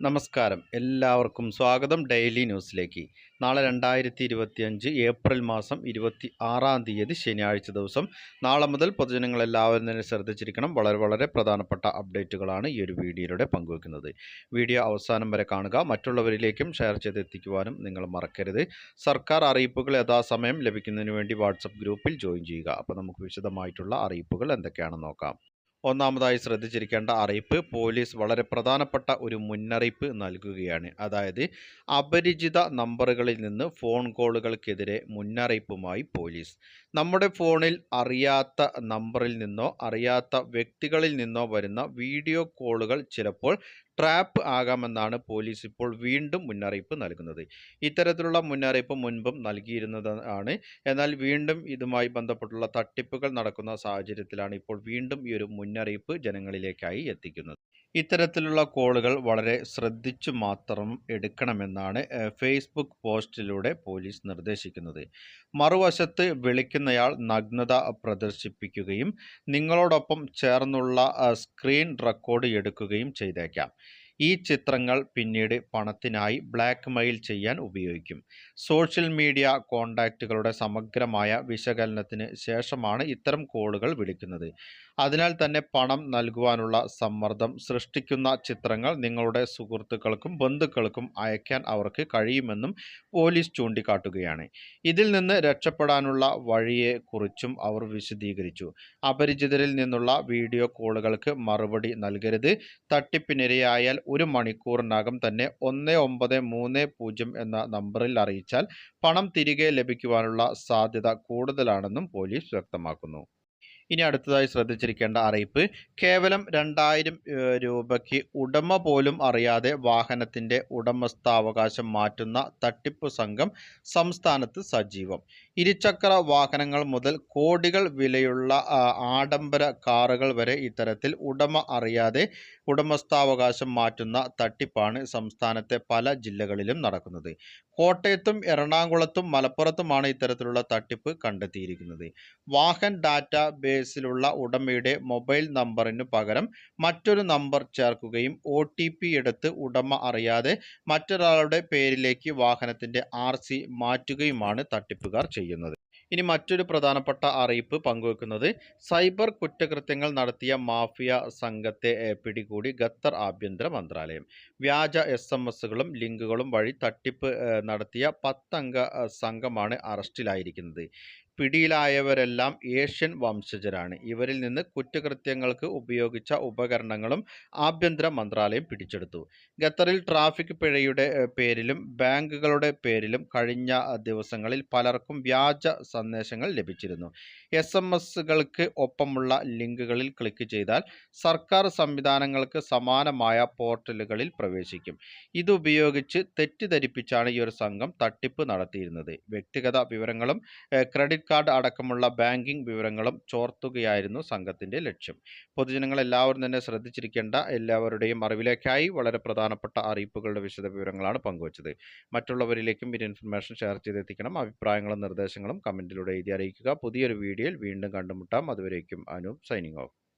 നമസ്കാരം. എല്ലാവർക്കും സ്വാഗതം ഡെയിലി ന്യൂസിലേക്ക്. നാളെ രണ്ടായിരത്തി ഇരുപത്തിയഞ്ച് ഏപ്രിൽ മാസം ഇരുപത്തി ആറാം തീയതി ശനിയാഴ്ച ദിവസം. നാളെ മുതൽ പൊതുജനങ്ങൾ എല്ലാവരും തന്നെ ശ്രദ്ധിച്ചിരിക്കണം. വളരെ വളരെ പ്രധാനപ്പെട്ട അപ്ഡേറ്റുകളാണ് ഈ ഒരു വീഡിയോയിലൂടെ പങ്കുവെക്കുന്നത് വീഡിയോ അവസാനം വരെ കാണുക. മറ്റുള്ളവരിലേക്കും ഷെയർ ചെയ്തെത്തിക്കുവാനും നിങ്ങൾ മറക്കരുത്. സർക്കാർ അറിയിപ്പുകൾ യഥാസമയം ലഭിക്കുന്നതിന് വേണ്ടി വാട്സപ്പ് ഗ്രൂപ്പിൽ ജോയിൻ ചെയ്യുക. അപ്പോൾ നമുക്ക് വിശദമായിട്ടുള്ള അറിയിപ്പുകൾ എന്തൊക്കെയാണെന്ന് നോക്കാം. ഒന്നാമതായി ശ്രദ്ധിച്ചിരിക്കേണ്ട അറിയിപ്പ് പോലീസ് വളരെ പ്രധാനപ്പെട്ട ഒരു മുന്നറിയിപ്പ് നൽകുകയാണ്. അതായത് അപരിചിത നമ്പറുകളിൽ നിന്ന് ഫോൺ കോളുകൾക്കെതിരെ മുന്നറിയിപ്പുമായി പോലീസ്. നമ്മുടെ ഫോണിൽ അറിയാത്ത നമ്പറിൽ നിന്നോ അറിയാത്ത വ്യക്തികളിൽ നിന്നോ വരുന്ന വീഡിയോ കോളുകൾ ചിലപ്പോൾ ട്രാപ്പ് ആകാമെന്നാണ് പോലീസ് ഇപ്പോൾ വീണ്ടും മുന്നറിയിപ്പ് നൽകുന്നത്. ഇത്തരത്തിലുള്ള മുന്നറിയിപ്പ് മുൻപും നൽകിയിരുന്നതാണ്. എന്നാൽ വീണ്ടും ഇതുമായി ബന്ധപ്പെട്ടുള്ള തട്ടിപ്പുകൾ നടക്കുന്ന സാഹചര്യത്തിലാണ് ഇപ്പോൾ വീണ്ടും ഈ ഒരു മുന്നറിയിപ്പ് ജനങ്ങളിലേക്കായി എത്തിക്കുന്നത്. ഇത്തരത്തിലുള്ള കോളുകൾ വളരെ ശ്രദ്ധിച്ചു മാത്രം എടുക്കണമെന്നാണ് ഫേസ്ബുക്ക് പോസ്റ്റിലൂടെ പോലീസ് നിർദ്ദേശിക്കുന്നത്. മറുവശത്ത് വിളിക്കുന്നയാൾ നഗ്നത പ്രദർശിപ്പിക്കുകയും നിങ്ങളോടൊപ്പം ചേർന്നുള്ള സ്ക്രീൻ റെക്കോർഡ് എടുക്കുകയും ചെയ്തേക്കാം. ഈ ചിത്രങ്ങൾ പിന്നീട് പണത്തിനായി ബ്ലാക്ക് മെയിൽ ചെയ്യാൻ ഉപയോഗിക്കും. സോഷ്യൽ മീഡിയ കോണ്ടാക്റ്റുകളുടെ സമഗ്രമായ വിശകലനത്തിന് ശേഷമാണ് ഇത്തരം കോളുകൾ വിളിക്കുന്നത്. അതിനാൽ തന്നെ പണം നൽകുവാനുള്ള സമ്മർദ്ദം സൃഷ്ടിക്കുന്ന ചിത്രങ്ങൾ നിങ്ങളുടെ സുഹൃത്തുക്കൾക്കും ബന്ധുക്കൾക്കും അയക്കാൻ അവർക്ക് കഴിയുമെന്നും പോലീസ് ചൂണ്ടിക്കാട്ടുകയാണ്. ഇതിൽ നിന്ന് രക്ഷപ്പെടാനുള്ള വഴിയെക്കുറിച്ചും അവർ വിശദീകരിച്ചു. അപരിചിതരിൽ നിന്നുള്ള വീഡിയോ കോളുകൾക്ക് മറുപടി നൽകരുത്. തട്ടിപ്പിനിരയായാൽ ഒരു മണിക്കൂറിനകം തന്നെ ഒന്ന് ഒമ്പത് മൂന്ന് പൂജ്യം എന്ന നമ്പറിൽ അറിയിച്ചാൽ പണം തിരികെ ലഭിക്കുവാനുള്ള സാധ്യത കൂടുതലാണെന്നും പോലീസ് വ്യക്തമാക്കുന്നു. ഇനി അടുത്തതായി ശ്രദ്ധിച്ചിരിക്കേണ്ട അറിയിപ്പ്. കേവലം രണ്ടായിരം രൂപയ്ക്ക് ഉടമ പോലും അറിയാതെ വാഹനത്തിന്റെ ഉടമസ്ഥാവകാശം മാറ്റുന്ന തട്ടിപ്പ് സംഘം സംസ്ഥാനത്ത് സജീവം. ഇരുചക്ര വാഹനങ്ങൾ മുതൽ കോടികൾ വിലയുള്ള ആഡംബര കാറുകൾ വരെ ഇത്തരത്തിൽ ഉടമ അറിയാതെ ഉടമസ്ഥാവകാശം മാറ്റുന്ന തട്ടിപ്പാണ് സംസ്ഥാനത്തെ പല ജില്ലകളിലും നടക്കുന്നത്. കോട്ടയത്തും എറണാകുളത്തും മലപ്പുറത്തുമാണ് ഇത്തരത്തിലുള്ള തട്ടിപ്പ് കണ്ടെത്തിയിരിക്കുന്നത്. വാഹൻ ഡാറ്റ ബേസിലുള്ള ഉടമയുടെ മൊബൈൽ നമ്പറിന് പകരം മറ്റൊരു നമ്പർ ചേർക്കുകയും ഒ എടുത്ത് ഉടമ അറിയാതെ മറ്റൊരാളുടെ പേരിലേക്ക് വാഹനത്തിന്റെ ആർ മാറ്റുകയുമാണ് തട്ടിപ്പുകാർ ചെയ്യുന്നത്. ഇനി മറ്റൊരു പ്രധാനപ്പെട്ട അറിയിപ്പ് പങ്കുവെക്കുന്നത്. സൈബർ കുറ്റകൃത്യങ്ങൾ നടത്തിയ മാഫിയ സംഘത്തെ പിടികൂടി ഖത്തർ ആഭ്യന്തര മന്ത്രാലയം. വ്യാജ എസ് എം എസുകളും ലിങ്കുകളും വഴി തട്ടിപ്പ് നടത്തിയ പത്തംഗ സംഘമാണ് അറസ്റ്റിലായിരിക്കുന്നത്. പിടിയിലായവരെല്ലാം ഏഷ്യൻ വംശജരാണ്. ഇവരിൽ നിന്ന് കുറ്റകൃത്യങ്ങൾക്ക് ഉപയോഗിച്ച ഉപകരണങ്ങളും ആഭ്യന്തര മന്ത്രാലയം പിടിച്ചെടുത്തു. ഖത്തറിൽ ട്രാഫിക് പിഴയുടെ പേരിലും ബാങ്കുകളുടെ പേരിലും കഴിഞ്ഞ ദിവസങ്ങളിൽ പലർക്കും വ്യാജ സന്ദേശങ്ങൾ ലഭിച്ചിരുന്നു. എസ് എം എസുകൾക്ക് ഒപ്പമുള്ള ലിങ്കുകളിൽ ക്ലിക്ക് ചെയ്താൽ സർക്കാർ സംവിധാനങ്ങൾക്ക് സമാനമായ പോർട്ടലുകളിൽ പ്രവേശിക്കും. ഇതുപയോഗിച്ച് തെറ്റിദ്ധരിപ്പിച്ചാണ് ഈ ഒരു സംഘം തട്ടിപ്പ് നടത്തിയിരുന്നത്. വ്യക്തിഗത വിവരങ്ങളും ക്രെഡിറ്റ് കാർഡ് അടക്കമുള്ള ബാങ്കിംഗ് വിവരങ്ങളും ചോർത്തുകയായിരുന്നു സംഘത്തിന്റെ ലക്ഷ്യം. പൊതുജനങ്ങൾ എല്ലാവരും തന്നെ ശ്രദ്ധിച്ചിരിക്കേണ്ട എല്ലാവരുടെയും അറിവിലേക്കായി വളരെ പ്രധാനപ്പെട്ട അറിയിപ്പുകളുടെ വിശദ വിവരങ്ങളാണ് പങ്കുവച്ചത്. മറ്റുള്ളവരിലേക്കും ഈ ഇൻഫർമേഷൻ ഷെയർ ചെയ്തെത്തിക്കണം. അഭിപ്രായങ്ങളും നിർദ്ദേശങ്ങളും കമന്റിലൂടെ എഴുതി അറിയിക്കുക. പുതിയൊരു വീഡിയോയിൽ വീണ്ടും കണ്ടുമുട്ടാം. അതുവരേക്കും അനൂപ് സൈനിങ് ഓഫ്